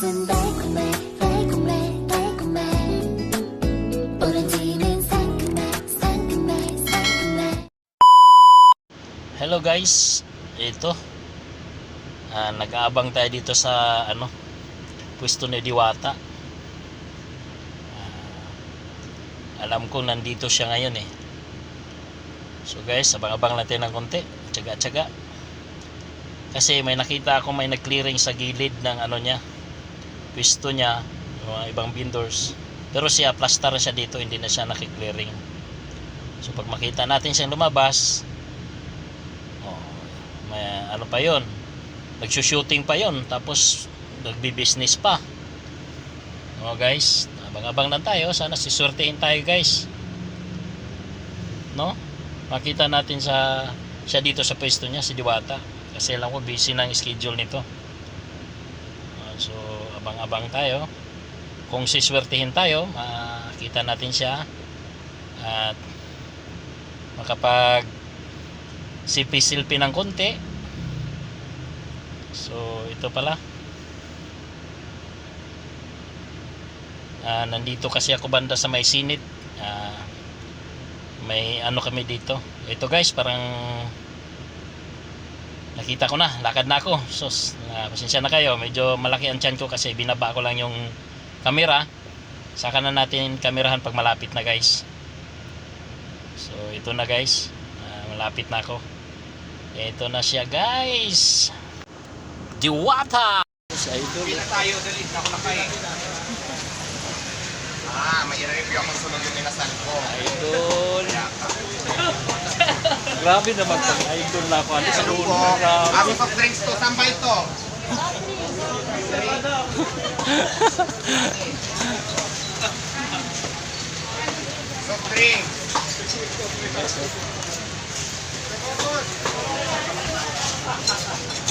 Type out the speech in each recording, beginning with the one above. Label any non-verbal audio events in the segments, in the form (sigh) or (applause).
입맛은 달콤해 달콤해 달콤해 오렌지는 상큼해 상큼해 상큼해 Hello guys, ito. Ah, nag-aabang tayo dito sa ano, pwesto ni Diwata. Ah, alam ko nandito siya ngayon eh. So guys, abang-abang natin ng konti. Tsaga-tsaga. Kasi may nakita ako may nag-clearing sa gilid ng ano niya. Pwesto niya, yung mga ibang vendors. Pero siya, plaster siya dito, hindi na siya nakiklearing. So pag makita natin siyang lumabas, Oh, may ano pa yon nagsushooting pa yon tapos nagbi-business pa. Oh guys abang-abang lang tayo. Sana sisurtein tayo guys. No? Makita natin sa siya dito sa pwesto niya si Diwata. Kasi alam ko busy ng schedule nito So abang-abang tayo. Kung siswertihin tayo makita natin siya. At makapag sipi-silpi ng konti. So ito pala. Ah, nandito kasi ako banda sa may sinit Ah, may ano kami dito. Ito guys parang nakita ko na lakad na ako. So uh, pasensya na kayo. Medyo malaki ang tiyan ko kasi binaba ko lang yung camera. Saka na natin kamerahan pag malapit na guys. So ito na guys. Ah, malapit na ako. Ito na siya guys. Diwata! Sa idol Pila tayo, dali. Na ako nakay. Ah, may i-review akong sunod yung inasal ko. idol grabe naman pag idol na ako ano sa grabe. Ako soft drinks to, sambay to. Soft drinks.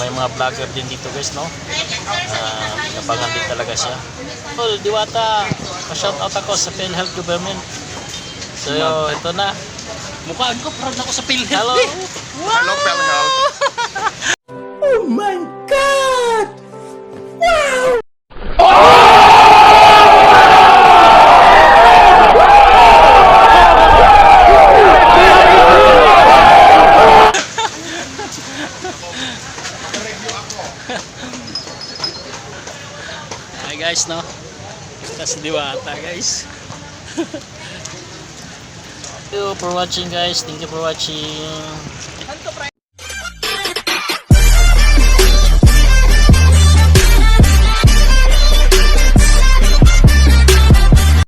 may mga vlogger din dito guys no? Uh, nabangan din talaga siya. Tol, Diwata pa-shout out ako sa PhilHealth Government. So ito na mukhaan ko proud ako sa PhilHealth. Hello. Hello, PhilHealth. hi guys no? Si Diwata guys (laughs) you for watching guys. Thank you for watching